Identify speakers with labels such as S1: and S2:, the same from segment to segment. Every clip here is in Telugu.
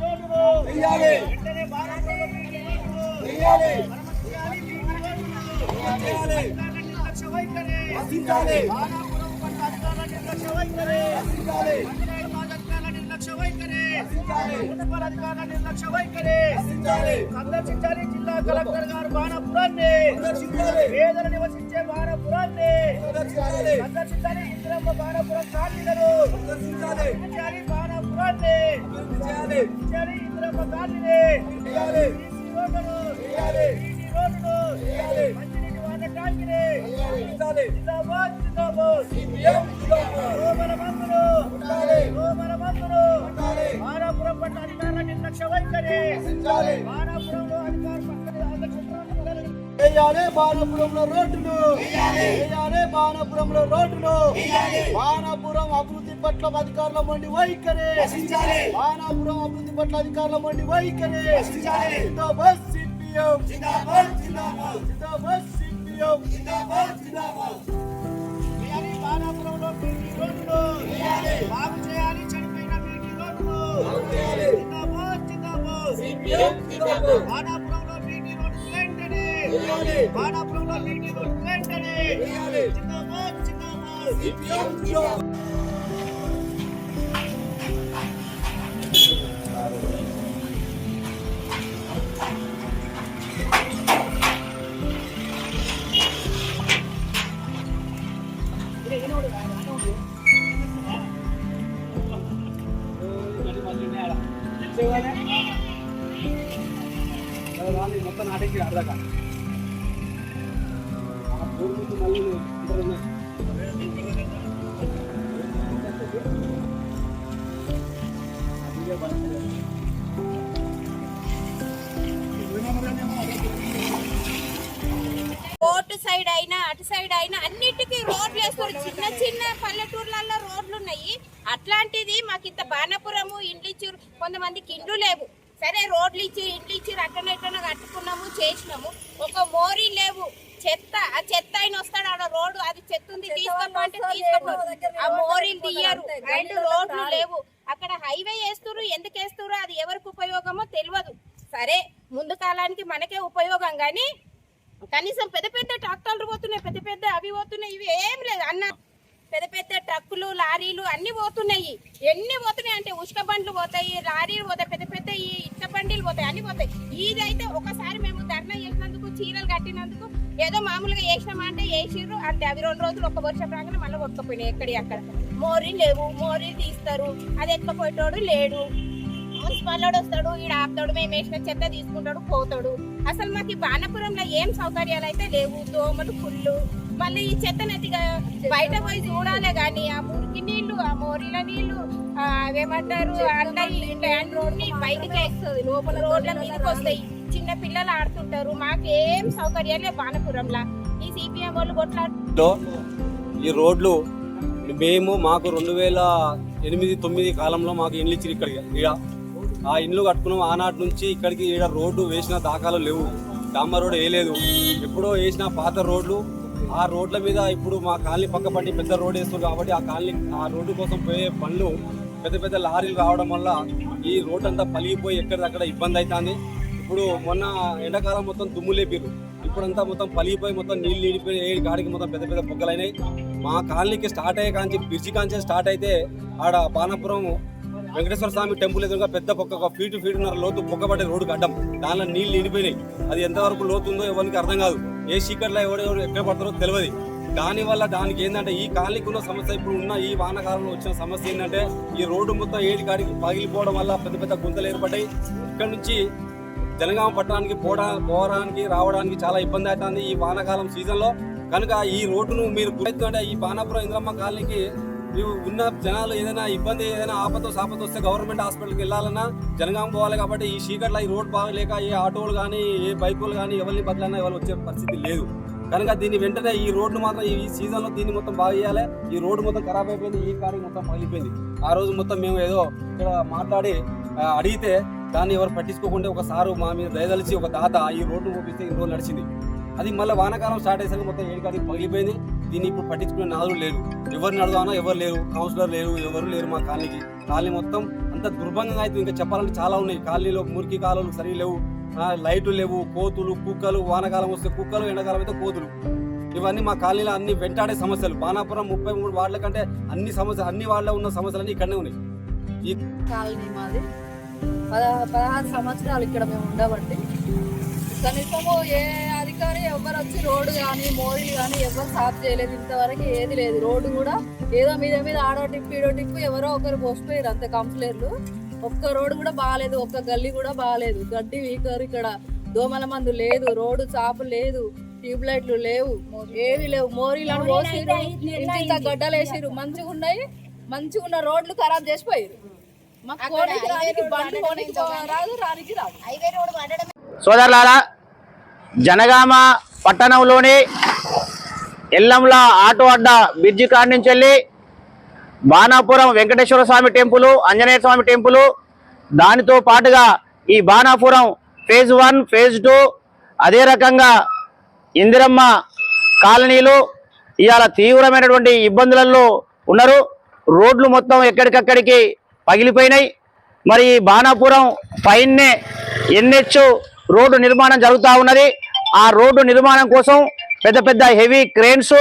S1: రోడ్డును
S2: వెయ్యాలి. వెయ్యాలి.
S1: చేయాలి అధికారుల నిర్లక్ష్య వైఖరి సందర్శించాలి జిల్లా కలెక్టర్ గారు బాణపురాన్ని పేదలు నివసించే బాణపురాన్ని
S2: సందర్శించాలి
S1: ఇంద్రమ్మ బాణపురం కాలనీలను
S2: సందర్శించాలి
S1: బాణపురాన్ని
S2: అభివృద్ధి చేయాలి
S1: సందర్శించాలి ఇంద్రమ్మ కాలనీని
S2: చేయాలి
S1: రోడ్డును
S2: చేయాలి
S1: బీటీ రోడ్డును
S2: చేయాలి
S1: మంచినీటి వాటర్ ట్యాంకుని
S2: రచించాలి
S1: జిందాబాద్ జిందాబాద్.
S2: సిపిఎం జిందాబాద్.
S1: రోమల మందులు
S2: ఉండాలి.
S1: రోమల మందులు
S2: ఉండాలి.
S1: బాణపురం పట్ల అధికారుల నిర్లక్ష్య వైఖరి. అధ్యక్షుడు
S2: వేయాలి బాణపురంలో రోడ్డును. వేయాలి. బాణపురంలో రోడ్డును. బాణపురం అభివృద్ధి పట్ల అధికారుల మండి వైఖరి. బాణపురం అభివృద్ధి పట్ల అధికారుల మండి వైఖరి. జిందాబాద్ సిపిఎం. జిందాబాద్ జిందాబాద్. జిందాబాద్ సిపిఎం. జిందాబాద్ జిందాబాద్.
S1: జిందాబాద్
S2: సిపిఎం జిందాబాద్
S3: మొత్తం నాటికి అర్థక మళ్ళీ
S4: రోడ్డు సైడ్ అయినా అటు సైడ్ అయినా అన్నిటికీ రోడ్లు వేస్తారు. చిన్న చిన్న పల్లెటూర్లలో రోడ్లు ఉన్నాయి. అట్లాంటిది మాకు ఇంత బాణపురము ఇండ్లు ఇచ్చారు కొంతమందికి ఇండ్లు లేవు. సరే రోడ్లు ఇచ్చి ఇండ్లు ఇచ్చి అట్లనే ఎట్లనో కట్టుకున్నాము చేసినాము. ఒక మోరీ లేవు. చెత్త ఆ చెత్త ఆయన వస్తాడు ఆడ రోడ్డు అది చెత్త ఉంది తీసుకోమంటే తీసుకోపోరు ఆ మోరీలు తీయరు. రెండు రోడ్లు లేవు. అక్కడ హైవే వేస్తురు ఎందుకు వేస్తురు అది ఎవరికి ఉపయోగమో తెలియదు. సరే ముందు కాలానికి మనకే ఉపయోగం కానీ కనీసం పెద్ద పెద్ద ట్రాక్టర్లు పోతున్నాయి పెద్ద పెద్ద అవి పోతున్నాయి ఇవి ఏం లేదు. అన్న పెద్ద పెద్ద ట్రక్కులు లారీలు అన్ని పోతున్నాయి. ఎన్ని పోతున్నాయి అంటే ఉష్క బండ్లు పోతాయి లారీలు పోతాయి పెద్ద పెద్ద ఈ ఇటుక బండిలు పోతాయి అన్ని పోతాయి. ఇదైతే ఒకసారి మేము ధర్నా చేసినందుకు చీరలు కట్టినందుకు ఏదో మామూలుగా వేసినామంటే వేసిర్రు అంటే అవి రెండు రోజులు ఒక వర్షం రాగానే మళ్ళీ కొట్టుకుపోయినాయి ఎక్కడి అక్కడ. మోరీలు లేవు మోరీలు తీస్తారు. అది ఎక్కపోయేటోడు లేడు. మున్సిపల్ వాడు వస్తాడు ఈడ ఆపుతాడు మేము వేసిన చెత్త తీసుకుంటాడు పోతాడు. అసలు మాకు ఈ బాణపురంలో ఏం సౌకర్యాలు అయితే లేవు. దోమలు పుల్లు మళ్ళీ ఈ చెత్త నదిగా బయట పోయి చూడాలే గాని ఆ మురికి నీళ్ళు ఆ మోరీల నీళ్ళు అవేమంటారు ట్యాంక్ రోడ్ని బయటకి వేస్తుంది లోపల రోడ్ల మీదకి వస్తాయి చిన్న పిల్లలు ఆడుతుంటారు మాకు ఏం సౌకర్యాలు లేవు బాణపురంలో. ఈ సిపిఎం వాళ్ళు కొట్లాడు
S3: ఈ రోడ్లు మేము మాకు రెండు వేల ఎనిమిది తొమ్మిది కాలంలో మాకు ఇండ్లు ఇచ్చి ఇక్కడికి. ఈడ ఆ ఇండ్లు కట్టుకున్నాం. ఆనాటి నుంచి ఇక్కడికి ఈడ రోడ్డు వేసిన దాఖలు లేవు. డాంబర్ రోడ్ వేయలేదు. ఎప్పుడో వేసిన పాత రోడ్లు ఆ రోడ్ల మీద ఇప్పుడు మా కాలనీ పక్క పట్టి పెద్ద రోడ్ వేస్తారు కాబట్టి ఆ కాలనీ ఆ రోడ్డు కోసం పోయే పనులు పెద్ద పెద్ద లారీలు రావడం వల్ల ఈ రోడ్ అంతా పలిగిపోయి ఎక్కడిదక్కడ ఇబ్బంది అవుతుంది ఇప్పుడు మొన్న ఎండాకాలం మొత్తం దుమ్ము లేపిరు ఇప్పుడంతా మొత్తం పలిగిపోయి మొత్తం నీళ్ళు నీడిపోయి ఏ గాడికి మొత్తం పెద్ద పెద్ద బొగ్గలైనాయి. మా కాలనీకి స్టార్ట్ అయ్యే కాంచి బ్రిడ్జి కాంచి స్టార్ట్ అయితే ఆడ బాణపురం వెంకటేశ్వర స్వామి టెంపుల్ ఎదురుగా పెద్ద పొక్క ఒక ఫీట్ ఫీటున్నర లోతు పొక్కబడే రోడ్డు అడ్డం దానిలో నీళ్ళు నిండిపోయినాయి. అది ఎంతవరకు లోతు ఉందో ఎవరికి అర్థం కాదు. ఏ చీకట్లో ఎవరు ఎక్కడ పడతారో తెలియదు. దానివల్ల దానికి ఏంటంటే ఈ కాలనీకి ఉన్న సమస్య ఇప్పుడు ఉన్న ఈ వానాకాలంలో వచ్చిన సమస్య ఏంటంటే ఈ రోడ్డు మొత్తం ఏడి కాడికి పగిలిపోవడం వల్ల పెద్ద పెద్ద గుంతలు ఏర్పడ్డాయి. ఇక్కడ నుంచి జనగామ పట్టణానికి పోవడా పోవడానికి రావడానికి చాలా ఇబ్బంది అవుతుంది ఈ వానాకాలం సీజన్లో. కనుక ఈ రోడ్డును మీరు గుర్తుంటే ఈ బాణాపురం ఇంద్రమ్మ కాలనీకి మీరు ఉన్న జనాలు ఏదైనా ఇబ్బంది ఏదైనా ఆపతో సాపతో వస్తే గవర్నమెంట్ హాస్పిటల్కి వెళ్ళాలన్నా జనగామ పోవాలి కాబట్టి ఈ చీకట్లో ఈ రోడ్ బాగలేక ఏ ఆటోలు కానీ ఏ బైకులు కానీ ఎవరిని బదులన్నా ఎవరు వచ్చే పరిస్థితి లేదు. కనుక దీన్ని వెంటనే ఈ రోడ్డు మాత్రం ఈ సీజన్లో దీన్ని మొత్తం బాగా చేయాలి. ఈ రోడ్డు మొత్తం ఖరాబ్ అయిపోయింది ఈ కారు మొత్తం పగిలిపోయింది ఆ రోజు మొత్తం మేము ఏదో ఇక్కడ మాట్లాడి అడిగితే దాన్ని ఎవరు పట్టించుకోకుండా ఒక సారు మా మీద దయదలిచి ఒక తాత ఈ రోడ్డు చూపిస్తే ఈ రోజు నడిచింది. అది మళ్ళీ వానాకాలం స్టార్ట్ అయ్యేసరికి మొత్తం ఏడు కాడికి పగిలిపోయింది. దీన్ని ఇప్పుడు పట్టించుకునే నాదులు లేరు ఎవరిని అడుగుదామో ఎవరు లేరు. కౌన్సిలర్ లేరు ఎవరు లేరు మా కాలనీకి. కాలనీ మొత్తం అంత దుర్భంగా అయితే ఇంకా చెప్పాలంటే చాలా ఉన్నాయి. కాలనీలో మురికి కాలువలు సరిగా లేవు. లైట్లు లేవు. కోతులు కుక్కలు వానకాలం వస్తే కుక్కలు ఎండాకాలం అయితే కోతులు. ఇవన్నీ మా కాలనీలో అన్ని వెంటాడే సమస్యలు. బాణాపురం ముప్పై మూడు వార్డుల కంటే అన్ని సమస్యలు అన్ని వార్డులో ఉన్న సమస్యలన్నీ ఇక్కడనే ఉన్నాయి. ఈ
S5: కాలనీ మాది. పదహారు సంవత్సరాలు ఇక్కడ మేము ఉండబట్టి కనీసము ఏ అధికారి ఎవరు వచ్చి రోడ్డు కానీ మోరీ కానీ ఎవరు సాఫ్ చేయలేదు. ఇంతవరకు ఏది లేదు. రోడ్డు కూడా ఏదో మీద మీద ఆడో టిప్పు ఈడో టిప్పు ఎవరో ఒకరు పోసిపోయారు అంత కంప్లైంట్లు. ఒక్క రోడ్డు కూడా బాగాలేదు. ఒక్క గల్లీ కూడా బాగాలేదు. గడ్డి వీకర్ ఇక్కడ. దోమల మందు లేదు. రోడ్డు చాపు లేదు. ట్యూబ్ లైట్లు లేవు. ఏవి లేవు. మోరీలను పోసిరు ఇంత గడ్డలు వేసిరు మంచిగా ఉన్నాయి మంచిగా ఉన్న రోడ్లు ఖరాబ్ చేసిపోయారు
S1: సోదరులారా జనగామ పట్టణంలోని ఎల్లంల ఆటో అడ్డ బ్రిడ్జి కాడి నుంచి వెళ్ళి బాణాపురం వెంకటేశ్వర స్వామి టెంపుల్ ఆంజనేయ స్వామి టెంపుల్. దానితో పాటుగా ఈ Banapuram phase one phase two అదే రకంగా ఇందిరమ్మ కాలనీలు ఇవాళ తీవ్రమైనటువంటి ఇబ్బందులలో ఉన్నారు. రోడ్లు మొత్తం ఎక్కడికక్కడికి పగిలిపోయినాయి. మరి ఈ బాణాపురం ఫైన్నే ఎన్హెచ్ రోడ్డు నిర్మాణం జరుగుతూ ఉన్నది. ఆ రోడ్డు నిర్మాణం కోసం పెద్ద పెద్ద హెవీ క్రేన్స్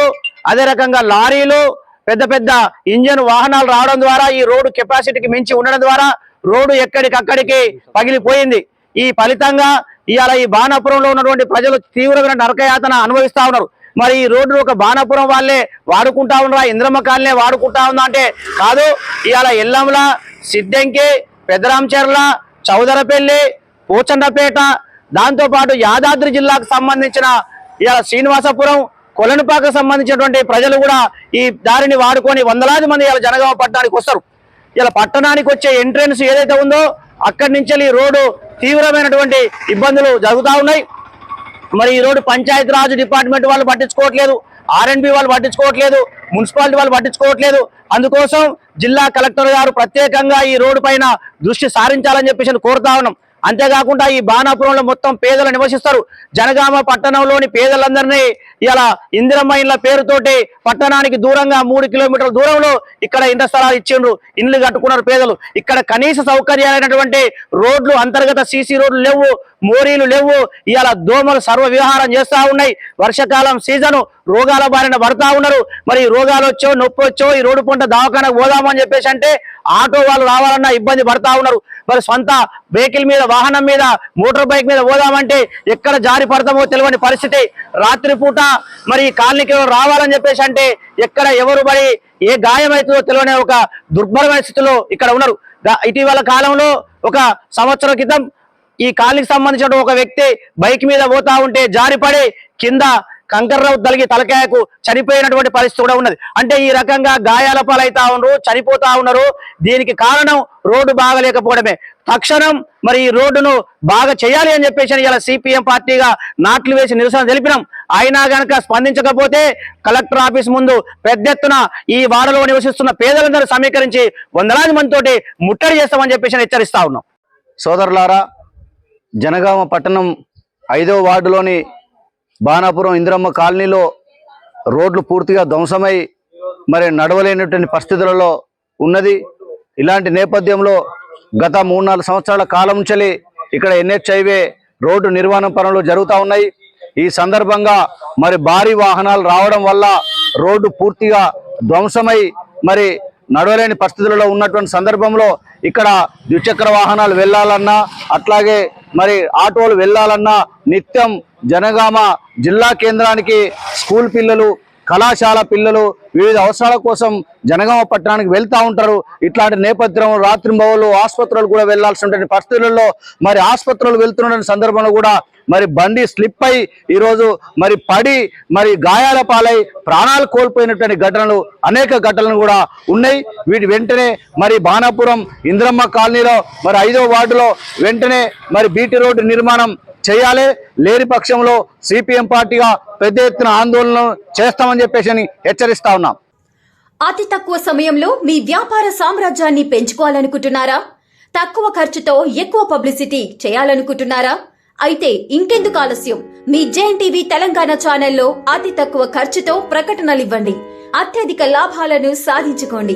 S1: అదే రకంగా లారీలు పెద్ద పెద్ద ఇంజన్ వాహనాలు రావడం ద్వారా ఈ రోడ్డు కెపాసిటీకి మించి ఉండడం ద్వారా రోడ్డు ఎక్కడికక్కడికి పగిలిపోయింది. ఈ ఫలితంగా ఇవాళ ఈ బాణాపురంలో ఉన్నటువంటి ప్రజలు తీవ్రమైన నరకయాతన అనుభవిస్తూ ఉన్నారు. మరి ఈ రోడ్డు ఒక బాణాపురం వాళ్ళే వాడుకుంటా ఉన్నారా? ఇంద్రమ్మ కాలనే వాడుకుంటా ఉందా అంటే కాదు. ఇవాళ ఎల్లంల సిద్దెంకి పెద్దరాంచెర్ల చౌదరపల్లి పోచండపేట దాంతోపాటు యాదాద్రి జిల్లాకు సంబంధించిన ఇలా శ్రీనివాసపురం కొలనుపాకు సంబంధించినటువంటి ప్రజలు కూడా ఈ దారిని వాడుకొని వందలాది మంది ఇలా జనగామ పట్టణానికి వస్తారు. ఇలా పట్టణానికి వచ్చే ఎంట్రన్స్ ఏదైతే ఉందో అక్కడి నుంచి ఈ రోడ్డు తీవ్రమైనటువంటి ఇబ్బందులు జరుగుతూ ఉన్నాయి. మరి ఈ రోడ్డు పంచాయతీ డిపార్ట్మెంట్ వాళ్ళు పట్టించుకోవట్లేదు ఆర్ఎన్బి వాళ్ళు పట్టించుకోవట్లేదు మున్సిపాలిటీ వాళ్ళు పట్టించుకోవట్లేదు. అందుకోసం జిల్లా కలెక్టర్ గారు ప్రత్యేకంగా ఈ రోడ్డు పైన దృష్టి సారించాలని చెప్పేసి కోరుతా ఉన్నాం. అంతేకాకుండా ఈ బాణాపురంలో మొత్తం పేదలు నివసిస్తారు. జనగామ పట్టణంలోని పేదలందరినీ ఇలా ఇందిరమ్మ ఇండ్ల పేరుతోటి పట్టణానికి దూరంగా మూడు కిలోమీటర్ల దూరంలో ఇక్కడ ఇండ్ల స్థలాలు ఇచ్చిండ్రు. ఇండ్లు కట్టుకున్నారు పేదలు. ఇక్కడ కనీస సౌకర్యాలైనటువంటి రోడ్లు అంతర్గత సీసీ రోడ్లు లేవు మోరీలు లేవు. ఇలా దోమలు సర్వ వ్యవహారం చేస్తా ఉన్నాయి. వర్షాకాలం సీజను రోగాల బారిన పడతా ఉన్నారు. మరి రోగాలు వచ్చో నొప్పి వచ్చో ఈ రోడ్డు పంట దవాఖానకు పోదామని చెప్పేసి అంటే ఆటో వాళ్ళు రావాలన్నా ఇబ్బంది పడతా ఉన్నారు. మరి సొంత వెహికల్ మీద వాహనం మీద మోటార్ బైక్ మీద పోదామంటే ఎక్కడ జారి పడతామో తెలియని పరిస్థితి. రాత్రిపూట మరి ఈ కాలనీకి రావాలని చెప్పేసి అంటే ఎక్కడ ఎవరు మరి ఏ గాయం అవుతుందో తెలియని ఒక దుర్భరమైన స్థితిలో ఇక్కడ ఉన్నారు. ఇటీవల కాలంలో ఒక సంవత్సరం క్రితం ఈ కాలనీకి సంబంధించిన ఒక వ్యక్తి బైక్ మీద పోతా ఉంటే జారిపడి కింద కంకర్రావు తలిగి తలకాయకు చనిపోయినటువంటి పరిస్థితి కూడా ఉన్నది. అంటే ఈ రకంగా గాయాల పాలైతా ఉన్నారు చనిపోతా ఉన్నారు. దీనికి కారణం రోడ్డు బాగలేకపోవడమే. తక్షణం మరి ఈ రోడ్డును బాగా చేయాలి అని చెప్పేసి ఇలా సిపిఎం పార్టీగా నాట్లు వేసి నిరసన తెలిపినాం. అయినా గనక స్పందించకపోతే కలెక్టర్ ఆఫీస్ ముందు పెద్ద ఎత్తున ఈ వాడలో నివసిస్తున్న పేదలందరూ సమీకరించి వందలాది మందితోటి ముట్టడి చేస్తామని చెప్పేసి హెచ్చరిస్తా ఉన్నాం. సోదరులారా జనగామ పట్టణం ఐదో వార్డులోని బాణాపురం ఇందిరమ్మ కాలనీలో రోడ్లు పూర్తిగా ధ్వంసమై మరి నడవలేనటువంటి పరిస్థితులలో ఉన్నది. ఇలాంటి నేపథ్యంలో గత మూడు నాలుగు సంవత్సరాల కాలం నుంచి ఇక్కడ ఎన్హెచ్ హైవే రోడ్డు నిర్మాణం పనులు జరుగుతూ ఉన్నాయి. ఈ సందర్భంగా మరి భారీ వాహనాలు రావడం వల్ల రోడ్డు పూర్తిగా ధ్వంసమై మరి నడవలేని పరిస్థితులలో ఉన్నటువంటి సందర్భంలో ఇక్కడ ద్విచక్ర వాహనాలు వెళ్ళాలన్నా అట్లాగే మరి ఆటోలు వెళ్ళాలన్నా నిత్యం జనగామ జిల్లా కేంద్రానికి స్కూల్ పిల్లలు కళాశాల పిల్లలు వివిధ అవసరాల కోసం జనగామ పట్టణానికి వెళ్తూ ఉంటారు. ఇట్లాంటి నేపథ్యం రాత్రింబవులు ఆసుపత్రులు కూడా వెళ్ళాల్సినటువంటి పరిస్థితులలో మరి ఆసుపత్రులు వెళ్తున్న సందర్భంలో కూడా మరి బండి స్లిప్ అయి ఈరోజు మరి పడి మరి గాయాల పాలై ప్రాణాలు కోల్పోయినటువంటి ఘటనలు అనేక ఘటనలు కూడా ఉన్నాయి. వీటి వెంటనే మరి బాణాపురం ఇంద్రమ్మ కాలనీలో మరి ఐదో వార్డులో వెంటనే మరి బీటీ రోడ్డు నిర్మాణం చేయాలి. లేని పక్షంలో సిపిఎం పార్టీగా పెద్ద ఎత్తున ఆందోళన చేస్తామని చెప్పేసి అని హెచ్చరిస్తా ఉన్నాం.
S6: అతి తక్కువ సమయంలో మీ వ్యాపార సామ్రాజ్యాన్ని పెంచుకోవాలనుకుంటున్నారా? తక్కువ ఖర్చుతో ఎక్కువ పబ్లిసిటీ చేయాలనుకుంటున్నారా? అయితే ఇంకెందుకు ఆలస్యం? మీ జేఎన్ టీవీ తెలంగాణ ఛానల్లో అతి తక్కువ ఖర్చుతో ప్రకటనలు ఇవ్వండి అత్యధిక లాభాలను సాధించుకోండి.